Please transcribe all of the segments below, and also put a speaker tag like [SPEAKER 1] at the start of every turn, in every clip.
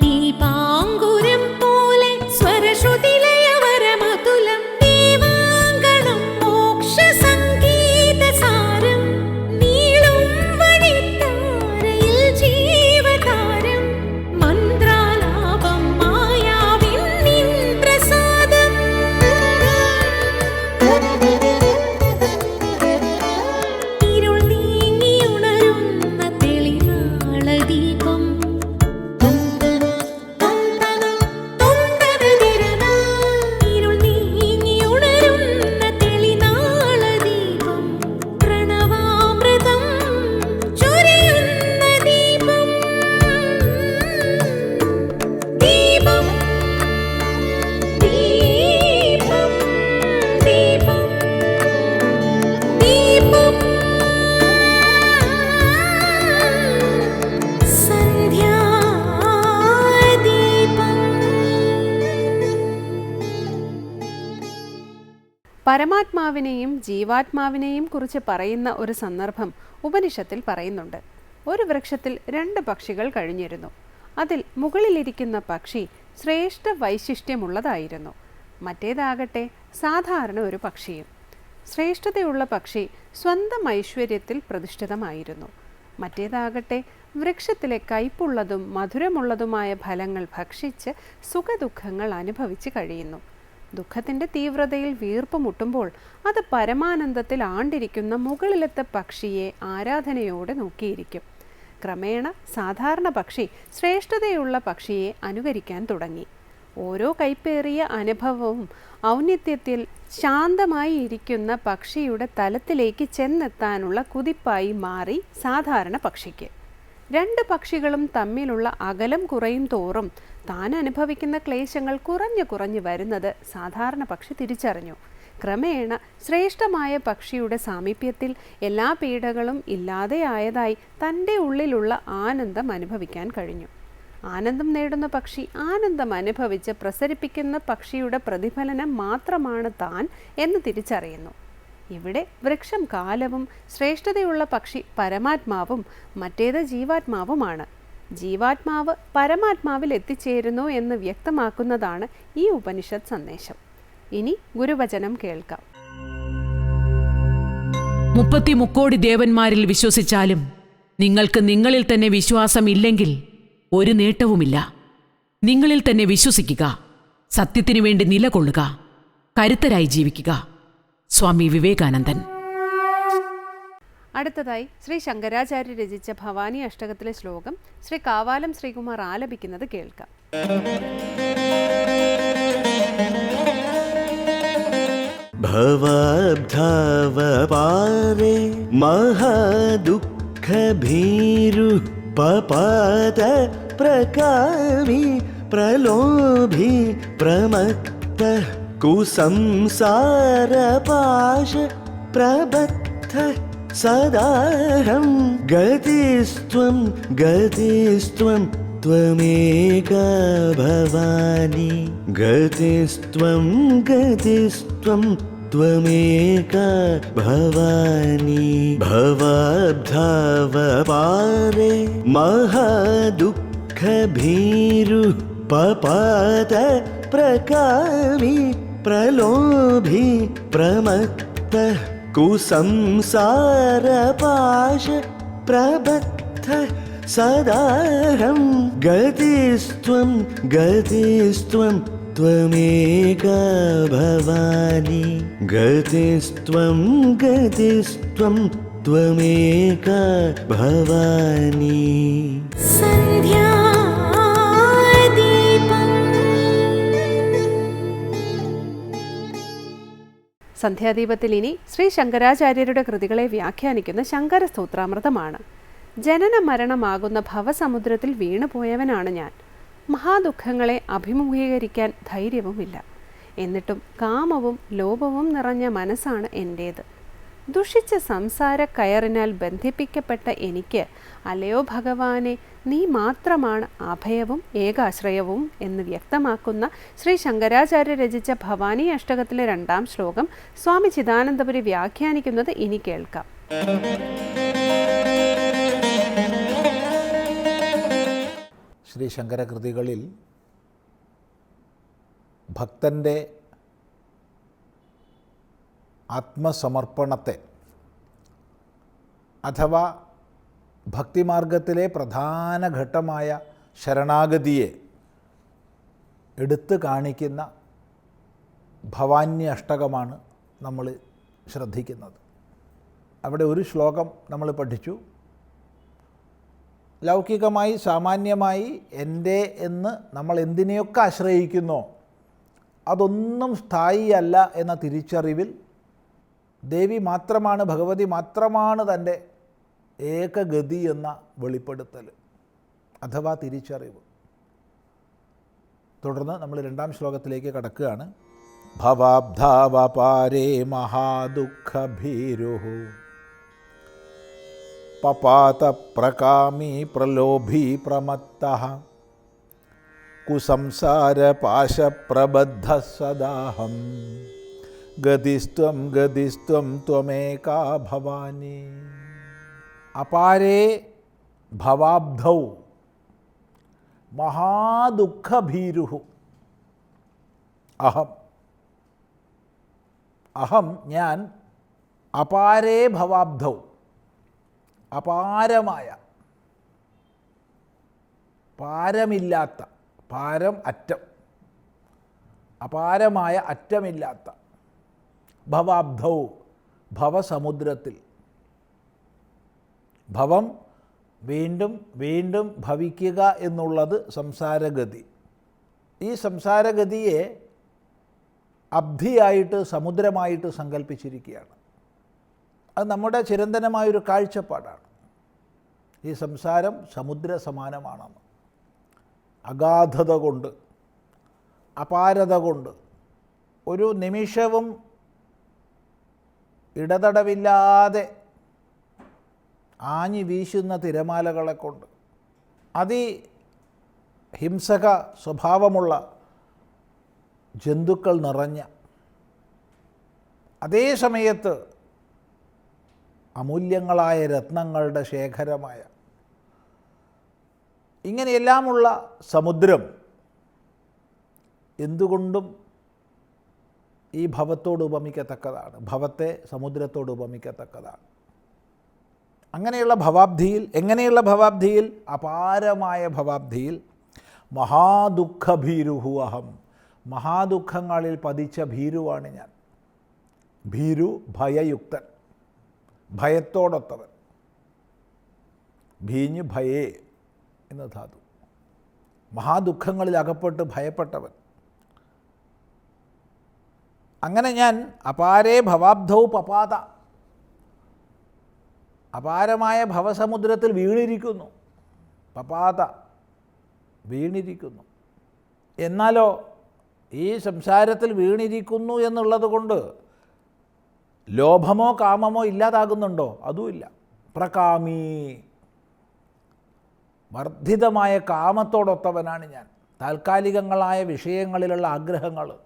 [SPEAKER 1] दीपा
[SPEAKER 2] പരമാത്മാവിനെയും ജീവാത്മാവിനെയും കുറിച്ച് പറയുന്ന ഒരു സന്ദർഭം ഉപനിഷത്തിൽ പറയുന്നുണ്ട്. ഒരു വൃക്ഷത്തിൽ രണ്ട് പക്ഷികൾ കഴിഞ്ഞിരുന്നു. അതിൽ മുകളിലിരിക്കുന്ന പക്ഷി ശ്രേഷ്ഠ വൈശിഷ്ട്യമുള്ളതായിരുന്നു. മറ്റേതാകട്ടെ സാധാരണ ഒരു പക്ഷിയും. ശ്രേഷ്ഠതയുള്ള പക്ഷി സ്വന്തം ഐശ്വര്യത്തിൽ പ്രതിഷ്ഠിതമായിരുന്നു. മറ്റേതാകട്ടെ വൃക്ഷത്തിലെ കയ്പുള്ളതും മധുരമുള്ളതുമായ ഫലങ്ങൾ ഭക്ഷിച്ച് സുഖദുഃഖങ്ങൾ അനുഭവിച്ച് കഴിയുന്നു. ദുഃഖത്തിന്റെ തീവ്രതയിൽ വീർപ്പ് മുട്ടുമ്പോൾ അത് പരമാനന്ദത്തിൽ ആണ്ടിരിക്കുന്ന മുകളിലത്തെ പക്ഷിയെ ആരാധനയോടെ നോക്കിയിരിക്കും. ക്രമേണ സാധാരണ പക്ഷി ശ്രേഷ്ഠതയുള്ള പക്ഷിയെ അനുകരിക്കാൻ തുടങ്ങി. ഓരോ കൈപ്പേറിയ അനുഭവവും ഔന്നിത്യത്തിൽ ശാന്തമായി ഇരിക്കുന്ന പക്ഷിയുടെ തലത്തിലേക്ക് ചെന്നെത്താനുള്ള കുതിപ്പായി മാറി സാധാരണ പക്ഷിക്ക്. രണ്ട് പക്ഷികളും തമ്മിലുള്ള അകലം കുറയും തോറും താൻ അനുഭവിക്കുന്ന ക്ലേശങ്ങൾ കുറഞ്ഞു കുറഞ്ഞു വരുന്നത് സാധാരണ പക്ഷി തിരിച്ചറിഞ്ഞു. ക്രമേണ ശ്രേഷ്ഠമായ പക്ഷിയുടെ സാമീപ്യത്തിൽ എല്ലാ പീഡകളും ഇല്ലാതെയായതായി തന്റെ ഉള്ളിലുള്ള ആനന്ദം അനുഭവിക്കാൻ കഴിഞ്ഞു. ആനന്ദം നേടുന്ന പക്ഷി ആനന്ദം അനുഭവിച്ച് പ്രസരിപ്പിക്കുന്ന പക്ഷിയുടെ പ്രതിഫലനം മാത്രമാണ് താൻ എന്ന് തിരിച്ചറിയുന്നു. ഇവിടെ വൃക്ഷം കാലവും ശ്രേഷ്ഠതയുള്ള പക്ഷി പരമാത്മാവും മറ്റേത് ജീവാത്മാവുമാണ്. ജീവാത്മാവ് പരമാത്മാവിൽ എത്തിച്ചേരുന്നു എന്ന് വ്യക്തമാക്കുന്നതാണ് ഈ ഉപനിഷത്ത് സന്ദേശം. ഇനി ഗുരുവചനം കേൾക്കാം.
[SPEAKER 3] മുപ്പത്തി മുക്കോടി ദേവന്മാരിൽ വിശ്വസിച്ചാലും നിങ്ങൾക്ക് നിങ്ങളിൽ തന്നെ വിശ്വാസം ഇല്ലെങ്കിൽ ഒരു നേട്ടവുമില്ല. നിങ്ങളിൽ തന്നെ വിശ്വസിക്കുക സത്യത്തിനു വേണ്ടി നിലകൊള്ളുക കരുത്തരായി ജീവിക്കുക. സ്വാമി വിവേകാനന്ദൻ.
[SPEAKER 2] അടുത്തതായി ശ്രീ ശങ്കരാചാര്യ രചിച്ച ഭവാനി അഷ്ടകത്തിലെ ശ്ലോകം ശ്രീ കാവാലം ശ്രീകുമാർ ആലപിക്കുന്നത് കേൾക്കാം.
[SPEAKER 4] ഭവബ്ധാവപാരെ മഹാദുഃഖഭീരു പ്രകാമി പ്രലോഭി പ്രമത്ത കുസംസാരപാശ പ്രബദ്ധ सदाहं गतिस्त्वं गतिस्त्वं त्वमेका भवानी गतिस्त्वं गतिस्त्वं त्वमेका भवानी भवाब्धावपारे महादुःखभीरुः पपात प्रकामी प्रलोभी प्रमत्तः कुसंसारपाश प्रबद्धः सदाहं गतिस्त्वं गतिस्त्वं त्वमेका भवानी। गतिस्त्वं गतिस्त्वं त्वमेका भवानी।
[SPEAKER 2] സന്ധ്യാദീപത്തിൽ ഇനി ശ്രീ ശങ്കരാചാര്യരുടെ കൃതികളെ വ്യാഖ്യാനിക്കുന്ന ശങ്കര സ്തോത്രാമൃതമാണ് ജനന മരണമാകുന്ന ഭവസമുദ്രത്തിൽ വീണുപോയവനാണ് ഞാൻ. മഹാദുഃഖങ്ങളെ അഭിമുഖീകരിക്കാൻ ധൈര്യവുമില്ല. എന്നിട്ടും കാമവും ലോപവും നിറഞ്ഞ മനസ്സാണ് എന്റേത് ദുഷിച്ച സംസാര കയറിനാൽ ബന്ധിപ്പിക്കപ്പെട്ട എനിക്ക് അലയോ ഭഗവാനെ നീ മാത്രമാണ് അഭയവും ഏകാശ്രയവും എന്ന് വ്യക്തമാക്കുന്ന ശ്രീ ശങ്കരാചാര്യ രചിച്ച ഭവാനി അഷ്ടകത്തിലെ രണ്ടാം ശ്ലോകം സ്വാമി ചിദാനന്ദപുരി വ്യാഖ്യാനിക്കുന്നത് ഇനി കേൾക്കാം.
[SPEAKER 5] ശ്രീ ശങ്കരകൃതികളിൽ ഭക്തന്റെ ആത്മസമർപ്പണത്തെ അഥവാ ഭക്തിമാർഗത്തിലെ പ്രധാന ഘട്ടമായ ശരണാഗതിയെ എടുത്തു കാണിക്കുന്ന ഭവാന്യ അഷ്ടകമാണ് നമ്മൾ ശ്രദ്ധിക്കുന്നത്. അവിടെ ഒരു ശ്ലോകം നമ്മൾ പഠിച്ചു. ലൗകികമായി സാമാന്യമായി എന്റെ എന്ന് നമ്മൾ എന്തിനെയൊക്കെ ആശ്രയിക്കുന്നോ അതൊന്നും സ്ഥായിയല്ല എന്ന തിരിച്ചറിവിൽ ദേവി മാത്രമാണ് ഭഗവതി മാത്രമാണ് തന്റെ ഏകഗതി എന്ന വെളിപ്പെടുത്തൽ അഥവാ തിരിച്ചറിവ്. തുടർന്ന് നമ്മൾ രണ്ടാം ശ്ലോകത്തിലേക്ക് കടക്കുകയാണ്. ഭവാബ്ധാവപാരേ മഹാദുഃഖഭീരു. പപാത പ്രകാമി പ്രലോഭി പ്രമത്ത. കുസംസാര പാശപ്രബദ്ധ സദാഹം. ഗതിസ്ത്വം ഗതിസ്ത്വം ത്വമേകാ ഭവാനി. അപാരേ ഭവാബ്ധൗ. മഹാദുഃഖഭീരു അഹം. അഹം ഞാൻ അപാരേ ഭവാബ്ധൗ. അപാരമായ. പാരമില്ലാത്ത പാരം അറ്റം. അപാരമായ അറ്റമില്ലാത്ത. ഭവാബ്ധൗ ഭവസമുദ്രത്തിൽ. ഭവം വീണ്ടും വീണ്ടും ഭവിക്കുക എന്നുള്ളത് സംസാരഗതി. ഈ സംസാരഗതിയെ അബ്ധിയായിട്ട് സമുദ്രമായിട്ട് സങ്കല്പിച്ചിരിക്കുകയാണ് അത് നമ്മുടെ ചിരന്തനമായൊരു കാഴ്ചപ്പാടാണ്. ഈ സംസാരം സമുദ്ര സമാനമാണെന്ന് അഗാധത കൊണ്ട് അപാരത കൊണ്ട് ഒരു നിമിഷവും ഇടതടവില്ലാതെ ആഞ്ഞു വീശുന്ന തിരമാലകളെ കൊണ്ട് അതി ഹിംസക സ്വഭാവമുള്ള ജന്തുക്കൾ നിറഞ്ഞ അതേ സമയത്ത് അമൂല്യങ്ങളായ രത്നങ്ങളുടെ ശേഖരമായ ഇങ്ങനെയെല്ലാമുള്ള സമുദ്രം എന്തുകൊണ്ടും ഈ ഭവത്തോട് ഉപമിക്കത്തക്കതാണ്. ഭവത്തെ സമുദ്രത്തോട് ഉപമിക്കത്തക്കതാണ്. അങ്ങനെയുള്ള ഭവാബ്ധിയിൽ എങ്ങനെയുള്ള ഭവാബ്ധിയിൽ? അപാരമായ ഭവാബ്ധിയിൽ മഹാദുഃഖഭീരുഹു അഹം. മഹാദുഃഖങ്ങളിൽ പതിച്ച ഭീരുവാണ് ഞാൻ. ഭീരു ഭയയുക്തൻ. ഭയത്തോടൊത്തവൻ. ഭീഞ്ഞ് ഭയേ എന്ന ധാതു. മഹാദുഃഖങ്ങളിൽ അകപ്പെട്ട് ഭയപ്പെട്ടവൻ. അങ്ങനെ ഞാൻ അപാരേ ഭവാബ്ധൗ പപാത. അപാരമായ ഭവസമുദ്രത്തിൽ വീണിരിക്കുന്നു. പപാത. വീണിരിക്കുന്നു. എന്നാലോ ഈ സംസാരത്തിൽ വീണിരിക്കുന്നു എന്നുള്ളത് കൊണ്ട് ലോഭമോ കാമമോ ഇല്ലാതാകുന്നുണ്ടോ? അതുമില്ല. പ്രകാമി. വർദ്ധിതമായ കാമത്തോടൊത്തവനാണ് ഞാൻ. താൽക്കാലികങ്ങളായ വിഷയങ്ങളിലുള്ള ആഗ്രഹങ്ങൾ.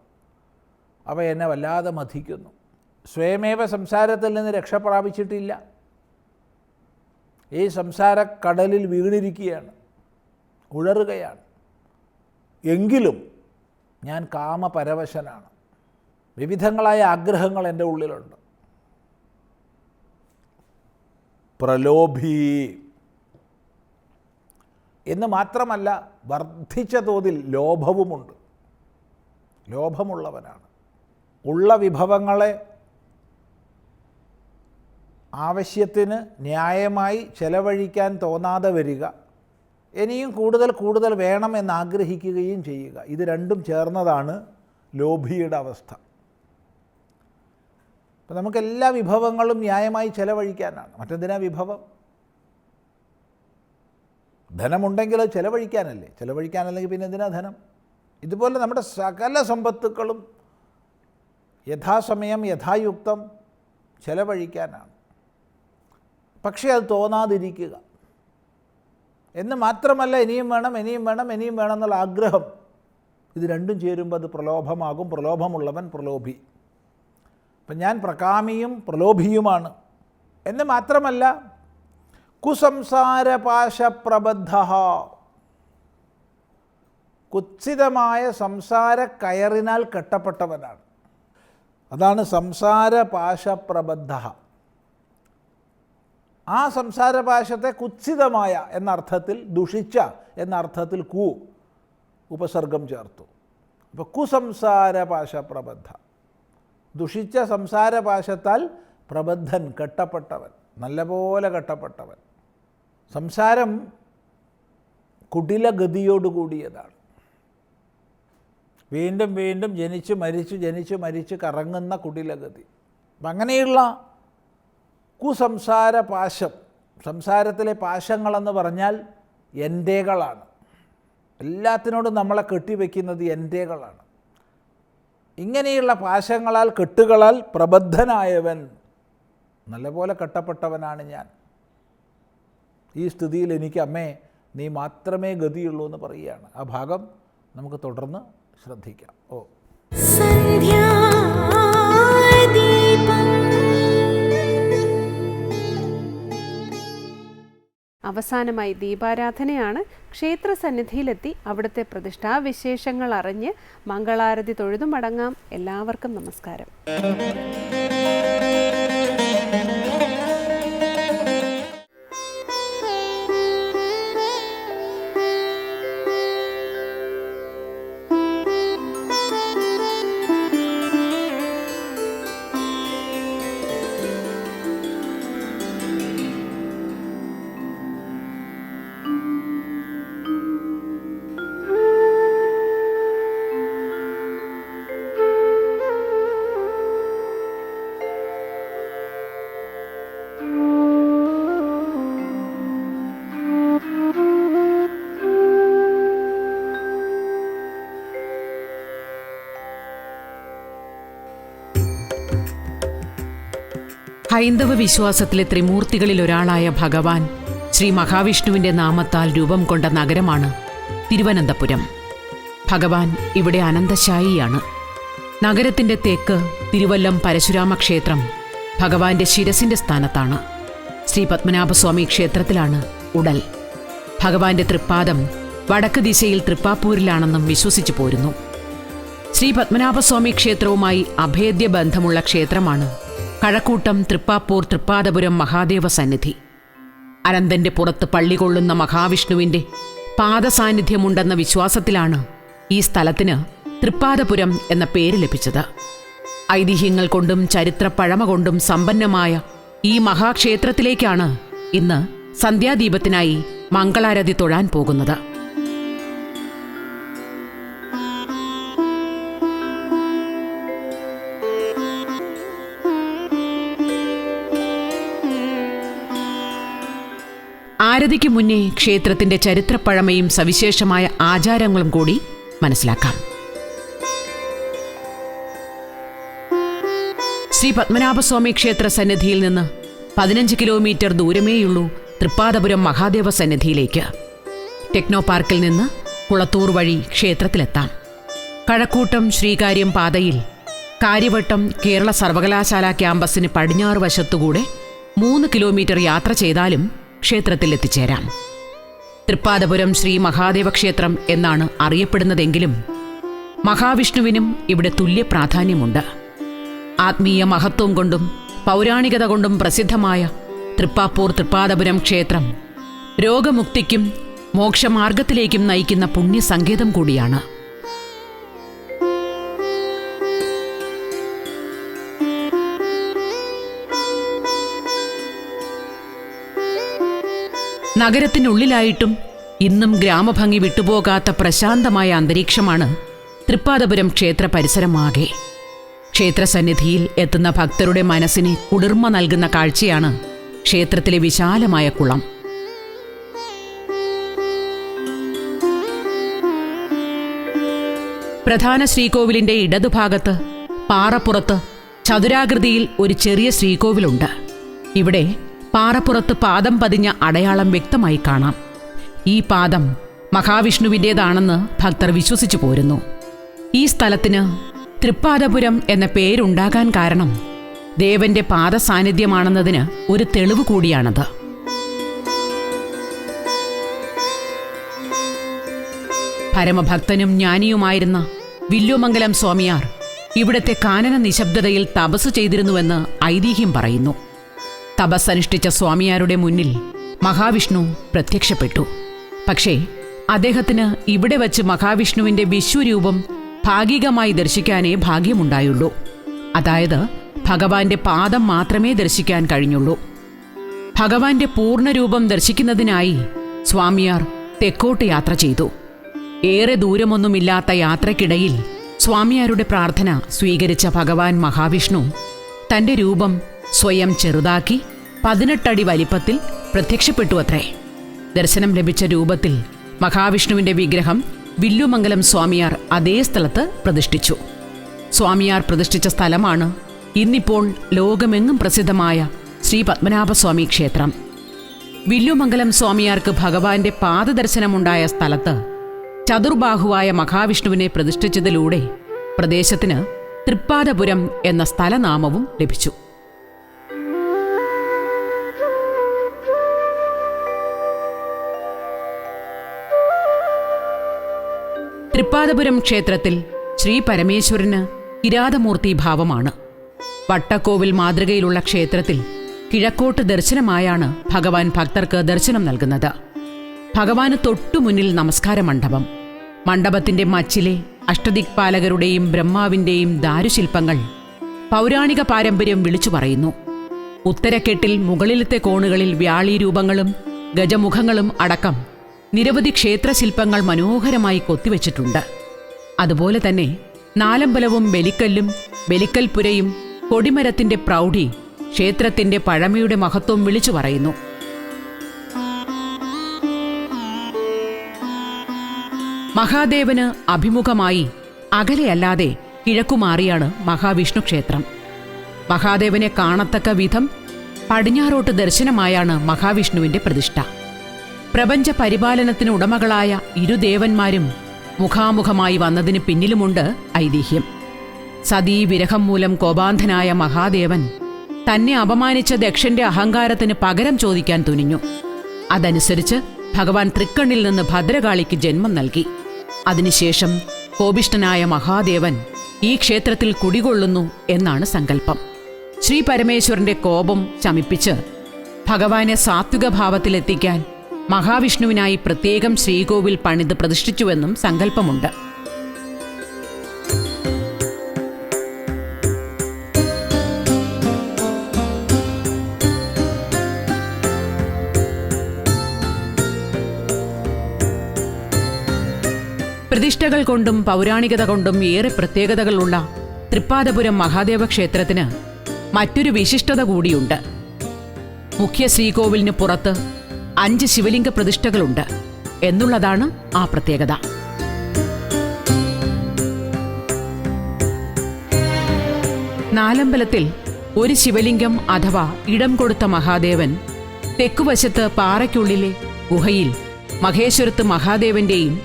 [SPEAKER 5] അവ എന്നെ വല്ലാതെ മഥിക്കുന്നു. സ്വയമേവ സംസാരത്തിൽ നിന്ന് രക്ഷ പ്രാപിച്ചിട്ടില്ല ഈ സംസാരക്കടലിൽ വീണിരിക്കുകയാണ് ഉഴറുകയാണ്. എങ്കിലും ഞാൻ കാമപരവശനാണ്. വിവിധങ്ങളായ ആഗ്രഹങ്ങൾ എന്റെ ഉള്ളിലുണ്ട്. പ്രലോഭി എന്ന് മാത്രമല്ല വർദ്ധിച്ച തോതിൽ ലോഭവുമുണ്ട്. ലോഭമുള്ളവനാണ്. ഉള്ള വിഭവങ്ങളെ ആവശ്യത്തിന് ന്യായമായി ചെലവഴിക്കാൻ തോന്നാതെ വരിക. ഇനിയും കൂടുതൽ കൂടുതൽ വേണമെന്ന് ആഗ്രഹിക്കുകയും ചെയ്യുക. ഇത് രണ്ടും ചേർന്നതാണ് ലോഭിയുടെ അവസ്ഥ. അപ്പം നമുക്ക് എല്ലാ വിഭവങ്ങളും ന്യായമായി ചെലവഴിക്കാനാണ്. മറ്റെന്തിനാ വിഭവം? ധനമുണ്ടെങ്കിൽ അത് ചെലവഴിക്കാനല്ലേ? ചെലവഴിക്കാനല്ലെങ്കിൽ പിന്നെ എന്തിനാ ധനം? ഇതുപോലെ നമ്മുടെ സകല സമ്പത്തുക്കളും യഥാസമയം യഥായുക്തം ചെലവഴിക്കാനാണ്. പക്ഷേ അത് തോന്നാതിരിക്കുക. എന്ന് മാത്രമല്ല ഇനിയും വേണം ഇനിയും വേണം ഇനിയും വേണം എന്നുള്ള ആഗ്രഹം. ഇത് രണ്ടും ചേരുമ്പോൾ അത് പ്രലോഭമാകും. പ്രലോഭമുള്ളവൻ പ്രലോഭി. അപ്പം ഞാൻ പ്രകാമിയും പ്രലോഭിയുമാണ്. എന്ന് മാത്രമല്ല കുസംസാരപാശപ്രബദ്ധ കുത്സിതമായ സംസാര കയറിനാൽ കെട്ടപ്പെട്ടവനാണ്. അതാണ് സംസാരപാശപ്രബദ്ധ. ആ സംസാരപാശത്തെ കുത്സിതമായ എന്നർത്ഥത്തിൽ ദുഷിച്ച എന്നർത്ഥത്തിൽ കു ഉപസർഗം ചേർത്തു. അപ്പോൾ കുസംസാരപാശപ്രബദ്ധ. ദുഷിച്ച സംസാരപാശത്താൽ പ്രബദ്ധൻ കെട്ടപ്പെട്ടവൻ നല്ലപോലെ കെട്ടപ്പെട്ടവൻ. സംസാരം കുടിലഗതിയോടുകൂടിയതാണ്. വീണ്ടും വീണ്ടും ജനിച്ച് മരിച്ച് ജനിച്ച് മരിച്ച് കറങ്ങുന്ന കുടിലഗതി. അപ്പം അങ്ങനെയുള്ള കുസംസാര പാശം സംസാരത്തിലെ പാശങ്ങളെന്ന് പറഞ്ഞാൽ എന്റെകളാണ് എല്ലാത്തിനോടും നമ്മളെ കെട്ടിവെക്കുന്നത് എന്റെകളാണ് ഇങ്ങനെയുള്ള പാശങ്ങളാൽ കെട്ടുകളാൽ പ്രബദ്ധനായവൻ നല്ലപോലെ കെട്ടപ്പെട്ടവനാണ് ഞാൻ. ഈ സ്ഥിതിയിൽ എനിക്ക് അമ്മേ നീ മാത്രമേ ഗതിയുള്ളൂ എന്ന് പറയുകയാണ്. ആ ഭാഗം നമുക്ക് തുടർന്ന് ശ്രദ്ധിക്കാം. ഓ.
[SPEAKER 2] അവസാനമായി ദീപാരാധനയാണ് ക്ഷേത്ര സന്നിധിയിലെത്തി അവിടുത്തെ പ്രതിഷ്ഠാവിശേഷങ്ങൾ അറിഞ്ഞ് മംഗളാരതി തൊഴുതു മടങ്ങാം എല്ലാവർക്കും നമസ്കാരം.
[SPEAKER 3] ഹൈന്ദവ വിശ്വാസത്തിലെ ത്രിമൂർത്തികളിൽ ഒരാളായ ഭഗവാൻ ശ്രീ മഹാവിഷ്ണുവിന്റെ നാമത്താൽ രൂപം കൊണ്ട നഗരമാണ് തിരുവനന്തപുരം. ഭഗവാൻ ഇവിടെ അനന്തശായിയാണ്. നഗരത്തിന്റെ തെക്ക് തിരുവല്ലം പരശുരാമ ക്ഷേത്രം ഭഗവാന്റെ ശിരസിന്റെ സ്ഥാനത്താണ്. ശ്രീ പത്മനാഭസ്വാമി ക്ഷേത്രത്തിലാണ് ഉടൽ. ഭഗവാന്റെ തൃപ്പാദം വടക്ക് ദിശയിൽ തൃപ്പാപ്പൂരിലാണെന്നും വിശ്വസിച്ചു പോരുന്നു. ശ്രീ പത്മനാഭസ്വാമി ക്ഷേത്രവുമായി അഭേദ്യ ബന്ധമുള്ള ക്ഷേത്രമാണ് കഴക്കൂട്ടം തൃപ്പാപ്പൂർ തൃപ്പാദപുരം മഹാദേവ സന്നിധി. അനന്തന്റെ പുറത്ത് പള്ളികൊള്ളുന്ന മഹാവിഷ്ണുവിന്റെ പാദസാന്നിധ്യമുണ്ടെന്ന വിശ്വാസത്തിലാണ് ഈ സ്ഥലത്തിന് തൃപ്പാദപുരം എന്ന പേര് ലഭിച്ചത്. ഐതിഹ്യങ്ങൾ കൊണ്ടും ചരിത്ര പഴമ കൊണ്ടും സമ്പന്നമായ ഈ മഹാക്ഷേത്രത്തിലേക്കാണ് ഇന്ന് സന്ധ്യാദീപത്തിനായി മംഗളാരതി തൊഴാൻ പോകുന്നത്. ആരതിക്ക് മുന്നേ ക്ഷേത്രത്തിന്റെ ചരിത്രപ്പഴമയും സവിശേഷമായ ആചാരങ്ങളും കൂടി മനസ്സിലാക്കാം. ശ്രീ പത്മനാഭസ്വാമി ക്ഷേത്ര സന്നിധിയിൽ നിന്ന് പതിനഞ്ച് കിലോമീറ്റർ ദൂരമേയുള്ളൂ തൃപ്പാദപുരം മഹാദേവ സന്നിധിയിലേക്ക്. ടെക്നോ പാർക്കിൽ നിന്ന് കുളത്തൂർ വഴി ക്ഷേത്രത്തിലെത്താം. കഴക്കൂട്ടം ശ്രീകാര്യം പാതയിൽ കാര്യവട്ടം കേരള സർവകലാശാല ക്യാമ്പസിന് പടിഞ്ഞാറ് വശത്തുകൂടെ മൂന്ന് കിലോമീറ്റർ യാത്ര ചെയ്താലും ക്ഷേത്രത്തിൽ എത്തിച്ചേരാം തൃപ്പാദപുരം ശ്രീ മഹാദേവ ക്ഷേത്രം എന്നാണ് അറിയപ്പെടുന്നതെങ്കിലും മഹാവിഷ്ണുവിനും ഇവിടെ തുല്യ പ്രാധാന്യമുണ്ട്. ആത്മീയ മഹത്വം കൊണ്ടും പൗരാണികത കൊണ്ടും പ്രസിദ്ധമായ തൃപ്പാപ്പൂർ തൃപ്പാദപുരം ക്ഷേത്രം രോഗമുക്തിക്കും മോക്ഷമാർഗത്തിലേക്കും നയിക്കുന്ന പുണ്യസങ്കേതം കൂടിയാണ്. നഗരത്തിനുള്ളിലായിട്ടും ഇന്നും ഗ്രാമഭംഗി വിട്ടുപോകാത്ത പ്രശാന്തമായ അന്തരീക്ഷമാണ് തൃപ്പാദപുരം ക്ഷേത്ര പരിസരമാകെ ക്ഷേത്രസന്നിധിയിൽ എത്തുന്ന ഭക്തരുടെ മനസ്സിന് കുളിർമ നൽകുന്ന കാഴ്ചയാണ് ക്ഷേത്രത്തിലെ വിശാലമായ കുളം. പ്രധാന ശ്രീകോവിലിന്റെ ഇടതുഭാഗത്ത് പാറപ്പുറത്ത് ചതുരാകൃതിയിൽ ഒരു ചെറിയ ശ്രീകോവിലുണ്ട്. ഇവിടെ പാറപ്പുറത്ത് പാദം പതിഞ്ഞ അടയാളം വ്യക്തമായി കാണാം. ഈ പാദം മഹാവിഷ്ണുവിന്റേതാണെന്ന് ഭക്തർ വിശ്വസിച്ചു പോരുന്നു. ഈ സ്ഥലത്തിന് തൃപ്പാദപുരം എന്ന പേരുണ്ടാകാൻ കാരണം ദേവന്റെ പാദസാന്നിധ്യമാണെന്നതിന് ഒരു തെളിവ് കൂടിയാണത്. പരമഭക്തനും ജ്ഞാനിയുമായിരുന്ന വില്ലുമംഗലം സ്വാമിയാർ ഇവിടത്തെ കാനന നിശബ്ദതയിൽ തപസ് ചെയ്തിരുന്നുവെന്ന് ഐതിഹ്യം പറയുന്നു. തപസ് അനുഷ്ഠിച്ച സ്വാമിയാരുടെ മുന്നിൽ മഹാവിഷ്ണു പ്രത്യക്ഷപ്പെട്ടു. പക്ഷേ അദ്ദേഹത്തിന് ഇവിടെ വച്ച് മഹാവിഷ്ണുവിന്റെ വിശ്വരൂപം ഭാഗികമായി ദർശിക്കാനേ ഭാഗ്യമുണ്ടായുള്ളൂ. അതായത് ഭഗവാന്റെ പാദം മാത്രമേ ദർശിക്കാൻ കഴിഞ്ഞുള്ളൂ. ഭഗവാന്റെ പൂർണരൂപം ദർശിക്കുന്നതിനായി സ്വാമിയാർ തെക്കോട്ട് യാത്ര ചെയ്തു. ഏറെ ദൂരമൊന്നുമില്ലാത്ത യാത്രക്കിടയിൽ സ്വാമിയാരുടെ പ്രാർത്ഥന സ്വീകരിച്ച ഭഗവാൻ മഹാവിഷ്ണു തന്റെ രൂപം സ്വയം ചെറുതാക്കി പതിനെട്ടടി വലിപ്പത്തിൽ പ്രത്യക്ഷപ്പെട്ടു അത്രേ ദർശനം ലഭിച്ച രൂപത്തിൽ മഹാവിഷ്ണുവിന്റെ വിഗ്രഹം വില്ലുമംഗലം സ്വാമിയാർ അതേ സ്ഥലത്ത് പ്രതിഷ്ഠിച്ചു. സ്വാമിയാർ പ്രതിഷ്ഠിച്ച സ്ഥലമാണ് ഇന്നിപ്പോൾ ലോകമെങ്ങും പ്രസിദ്ധമായ ശ്രീ പത്മനാഭസ്വാമി ക്ഷേത്രം. വില്ലുമംഗലം സ്വാമിയാർക്ക് ഭഗവാന്റെ പാദദർശനമുണ്ടായ സ്ഥലത്ത് ചതുർബാഹുവായ മഹാവിഷ്ണുവിനെ പ്രതിഷ്ഠിച്ചതിലൂടെ പ്രദേശത്തിന് തൃപ്പാദപുരം എന്ന സ്ഥലനാമവും ലഭിച്ചു. തൃപ്പാദപുരം ക്ഷേത്രത്തിൽ ശ്രീ പരമേശ്വരന് കിരാതമൂർത്തി ഭാവമാണ് വട്ടക്കോവിൽ മാതൃകയിലുള്ള ക്ഷേത്രത്തിൽ കിഴക്കോട്ട് ദർശനമായാണ് ഭഗവാൻ ഭക്തർക്ക് ദർശനം നൽകുന്നത്. ഭഗവാന് തൊട്ടുമുന്നിൽ നമസ്കാര മണ്ഡപം. മണ്ഡപത്തിന്റെ മച്ചിലെ അഷ്ടദിക്പാലകരുടെയും ബ്രഹ്മാവിന്റെയും ദാരുശില്പങ്ങൾ പൗരാണിക പാരമ്പര്യം വിളിച്ചു പറയുന്നു. ഉത്തരക്കെട്ടിൽ മുകളിലത്തെ കോണുകളിൽ വ്യാളി രൂപങ്ങളും ഗജമുഖങ്ങളും അടക്കം നിരവധി ക്ഷേത്രശില്പങ്ങൾ മനോഹരമായി കൊത്തിവെച്ചിട്ടുണ്ട്. അതുപോലെ തന്നെ നാലമ്പലവും ബലിക്കല്ലും ബലിക്കൽപുരയും കൊടിമരത്തിന്റെ പ്രൗഢി ക്ഷേത്രത്തിന്റെ പഴമയുടെ മഹത്വം വിളിച്ചു പറയുന്നു. മഹാദേവന് അഭിമുഖമായി അകലെയല്ലാതെ കിഴക്കുമാറിയാണ് മഹാവിഷ്ണു ക്ഷേത്രം. മഹാദേവനെ കാണത്തക്ക വിധം പടിഞ്ഞാറോട്ട് ദർശനമായാണ് മഹാവിഷ്ണുവിന്റെ പ്രതിഷ്ഠ. പ്രപഞ്ച പരിപാലനത്തിന് ഉടമകളായ ഇരുദേവന്മാരും മുഖാമുഖമായി വന്നതിന് പിന്നിലുമുണ്ട് ഐതിഹ്യം. സതീ വിരഹം മൂലം കോപാന്ധനായ മഹാദേവൻ തന്നെ അപമാനിച്ച ദക്ഷന്റെ അഹങ്കാരത്തിന് പകരം ചോദിക്കാൻ തുനിഞ്ഞു. അതനുസരിച്ച് ഭഗവാൻ തൃക്കണ്ണിൽ നിന്ന് ഭദ്രകാളിക്ക് ജന്മം നൽകി. അതിനുശേഷം കോപിഷ്ഠനായ മഹാദേവൻ ഈ ക്ഷേത്രത്തിൽ കുടികൊള്ളുന്നു എന്നാണ് സങ്കല്പം. ശ്രീ പരമേശ്വരന്റെ കോപം ശമിപ്പിച്ച് ഭഗവാനെ സാത്വിക ഭാവത്തിലെത്തിക്കാൻ മഹാവിഷ്ണുവിനായി പ്രത്യേകം ശ്രീകോവിൽ പണിത് പ്രതിഷ്ഠിച്ചുവെന്നും സങ്കല്പമുണ്ട്. പ്രതിഷ്ഠകൾ കൊണ്ടും പൗരാണികത കൊണ്ടും ഏറെ പ്രത്യേകതകളുള്ള തൃപ്പാദപുരം മഹാദേവ ക്ഷേത്രത്തിന് മറ്റൊരു വിശിഷ്ടത കൂടിയുണ്ട്. മുഖ്യ ശ്രീകോവിലിന് പുറത്ത് അഞ്ച് ശിവലിംഗ പ്രതിഷ്ഠകളുണ്ട് എന്നുള്ളതാണ് ആ പ്രത്യേകത. നാലമ്പലത്തിൽ ഒരു ശിവലിംഗം അഥവാ ഇടം കൊടുത്ത മഹാദേവൻ തെക്കുവശത്ത് പാറയ്ക്കുള്ളിലെ ഗുഹയിൽ മഹേശ്വരത്ത് മഹാദേവന്റെയും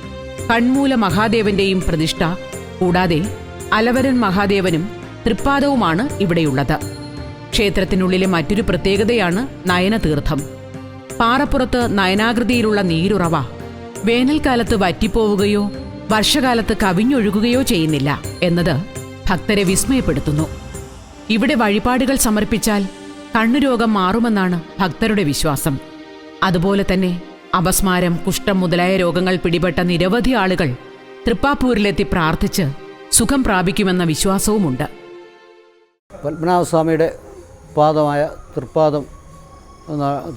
[SPEAKER 3] കൺമൂല മഹാദേവന്റെയും പ്രതിഷ്ഠ കൂടാതെ അലവരൻ മഹാദേവനും തൃപ്പാദവുമാണ് ഇവിടെയുള്ളത്. ക്ഷേത്രത്തിനുള്ളിലെ മറ്റൊരു പ്രത്യേകതയാണ് നയനതീർത്ഥം. പാറപ്പുറത്ത് നയനാകൃതിയിലുള്ള നീരുറവ. വേനൽക്കാലത്ത് വറ്റിപ്പോവുകയോ വർഷകാലത്ത് കവിഞ്ഞൊഴുകുകയോ ചെയ്യുന്നില്ല എന്നത് ഭക്തരെ വിസ്മയപ്പെടുത്തുന്നു. ഇവിടെ വഴിപാടുകൾ സമർപ്പിച്ചാൽ കണ്ണുരോഗം മാറുമെന്നാണ് ഭക്തരുടെ വിശ്വാസം. അതുപോലെ തന്നെ അപസ്മാരം കുഷ്ഠം മുതലായ രോഗങ്ങൾ പിടിപെട്ട നിരവധി ആളുകൾ തൃപ്പാപ്പൂരിലെത്തി പ്രാർത്ഥിച്ച് സുഖം പ്രാപിക്കുമെന്ന വിശ്വാസവുമുണ്ട്.
[SPEAKER 6] പത്മനാഭസ്വാമിയുടെ പാദമായ തൃപ്പാദം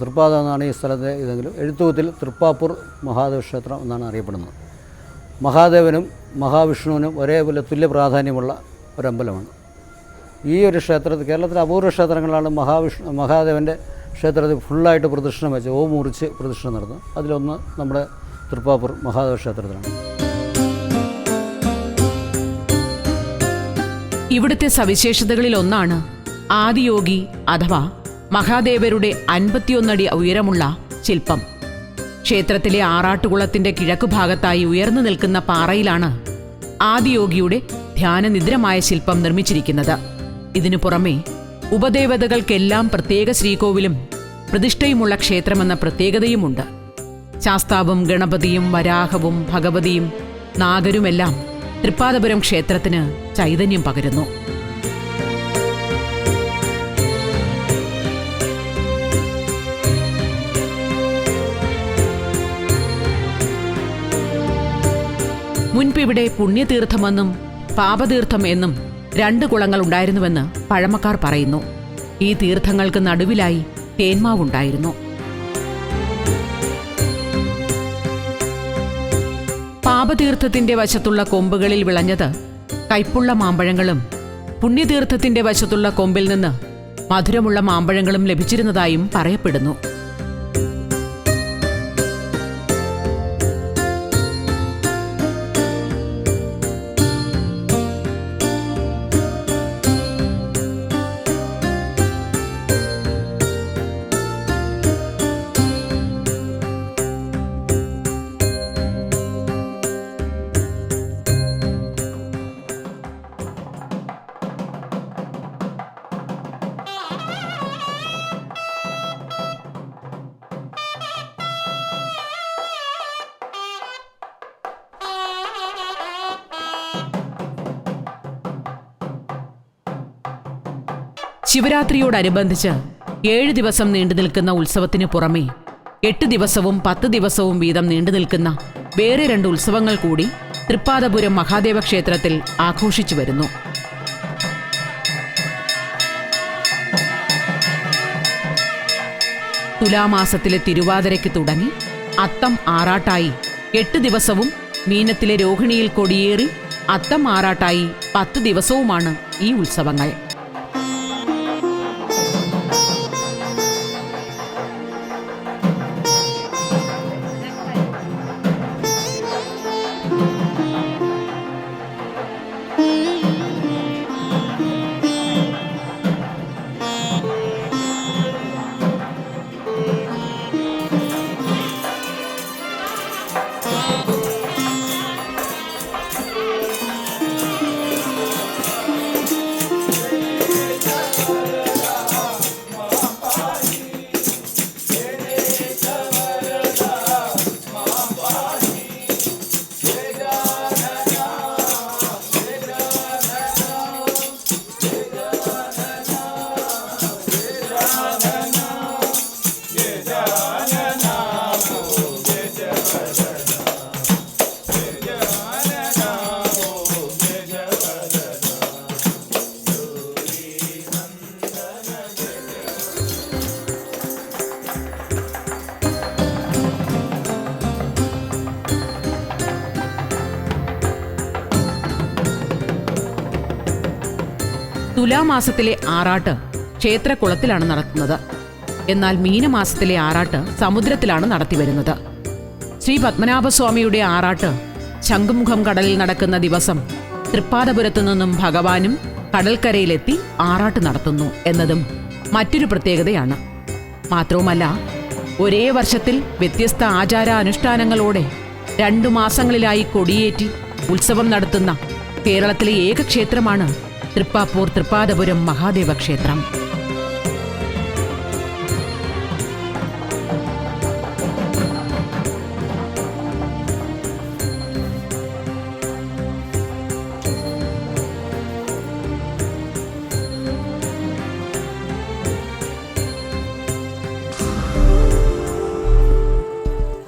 [SPEAKER 6] തൃപ്പാദം എന്നാണ് ഈ സ്ഥലത്തെ ഇതെങ്കിലും. എഴുത്തുകുത്തിൽ തൃപ്പാപ്പൂർ മഹാദേവ ക്ഷേത്രം എന്നാണ് അറിയപ്പെടുന്നത്. മഹാദേവനും മഹാവിഷ്ണുവിനും ഒരേപോലെ തുല്യ പ്രാധാന്യമുള്ള ഒരമ്പലമാണ്. ഈ ഒരു ക്ഷേത്രത്തിൽ കേരളത്തിലെ അപൂർവ ക്ഷേത്രങ്ങളാണ് മഹാവിഷ്ണു മഹാദേവന്റെ ക്ഷേത്രത്തിൽ ഫുള്ളായിട്ട് പ്രദക്ഷിണം വെച്ച് ഓ മുറിച്ച് പ്രദക്ഷിണം നടന്നു അതിലൊന്ന് നമ്മുടെ തൃപ്പാപ്പൂർ മഹാദേവ ക്ഷേത്രത്തിലാണ്
[SPEAKER 3] ഇവിടുത്തെ സവിശേഷതകളിൽ ഒന്നാണ് ആദിയോഗി അഥവാ മഹാദേവരുടെ അൻപത്തിയൊന്നടി ഉയരമുള്ള ശില്പം. ക്ഷേത്രത്തിലെ ആറാട്ടുകുളത്തിന്റെ കിഴക്കുഭാഗത്തായി ഉയർന്നു നിൽക്കുന്ന പാറയിലാണ് ആദിയോഗിയുടെ ധ്യാനനിദ്രമായ ശില്പം നിർമ്മിച്ചിരിക്കുന്നത്. ഇതിനു പുറമെ ഉപദേവതകൾക്കെല്ലാം പ്രത്യേക ശ്രീകോവിലും പ്രതിഷ്ഠയുമുള്ള ക്ഷേത്രമെന്ന പ്രത്യേകതയുമുണ്ട്. ശാസ്താവും ഗണപതിയും വരാഹവും ഭഗവതിയും നാഗരുമെല്ലാം തൃപ്പാദപുരം ക്ഷേത്രത്തിന് ചൈതന്യം പകരുന്നു. മുൻപിവിടെ പുണ്യതീർത്ഥമെന്നും പാപതീർത്ഥം എന്നും രണ്ട് കുളങ്ങൾ ഉണ്ടായിരുന്നുവെന്ന് പഴമക്കാർ പറയുന്നു. ഈ തീർത്ഥങ്ങൾക്ക് നടുവിലായി തേന്മാവുണ്ടായിരുന്നു. പാപതീർത്ഥത്തിന്റെ വശത്തുള്ള കൊമ്പുകളിൽ വിളഞ്ഞത് കൈപ്പുള്ള മാമ്പഴങ്ങളും പുണ്യതീർത്ഥത്തിന്റെ വശത്തുള്ള കൊമ്പിൽ നിന്ന് മധുരമുള്ള മാമ്പഴങ്ങളും ലഭിച്ചിരുന്നതായും പറയപ്പെടുന്നു. ശിവരാത്രിയോടനുബന്ധിച്ച് ഏഴ് ദിവസം നീണ്ടു നിൽക്കുന്ന ഉത്സവത്തിന് പുറമെ എട്ട് ദിവസവും പത്ത് ദിവസവും വീതം നീണ്ടു നിൽക്കുന്ന വേറെ രണ്ട് ഉത്സവങ്ങൾ കൂടി തൃപ്പാദപുരം മഹാദേവ ക്ഷേത്രത്തിൽ ആഘോഷിച്ചു വരുന്നു. തുലാമാസത്തിലെ തിരുവാതിരയ്ക്ക് തുടങ്ങി അത്തം ആറാട്ടായി എട്ട് ദിവസവും മീനത്തിലെ രോഹിണിയിൽ കൊടിയേറി അത്തം ആറാട്ടായി പത്ത് ദിവസവുമാണ് ഈ ഉത്സവങ്ങൾ. തുലാമാസത്തിലെ ആറാട്ട് ക്ഷേത്രക്കുളത്തിലാണ് നടത്തുന്നത്. എന്നാൽ മീനമാസത്തിലെ ആറാട്ട് സമുദ്രത്തിലാണ് നടത്തിവരുന്നത് ശ്രീ പത്മനാഭസ്വാമിയുടെ ആറാട്ട് ശംഖുമുഖം കടലിൽ നടക്കുന്ന ദിവസം തൃപ്പാദപുരത്തു നിന്നും ഭഗവാനും കടൽക്കരയിലെത്തി ആറാട്ട് നടത്തുന്നു എന്നതും മറ്റൊരു പ്രത്യേകതയാണ്. മാത്രവുമല്ല ഒരേ വർഷത്തിൽ വ്യത്യസ്ത ആചാരാനുഷ്ഠാനങ്ങളോടെ രണ്ടു മാസങ്ങളിലായി കൊടിയേറ്റി ഉത്സവം നടത്തുന്ന കേരളത്തിലെ ഏക ക്ഷേത്രമാണ് തൃപ്പാപ്പൂർ തൃപ്പാദപുരം മഹാദേവ ക്ഷേത്രം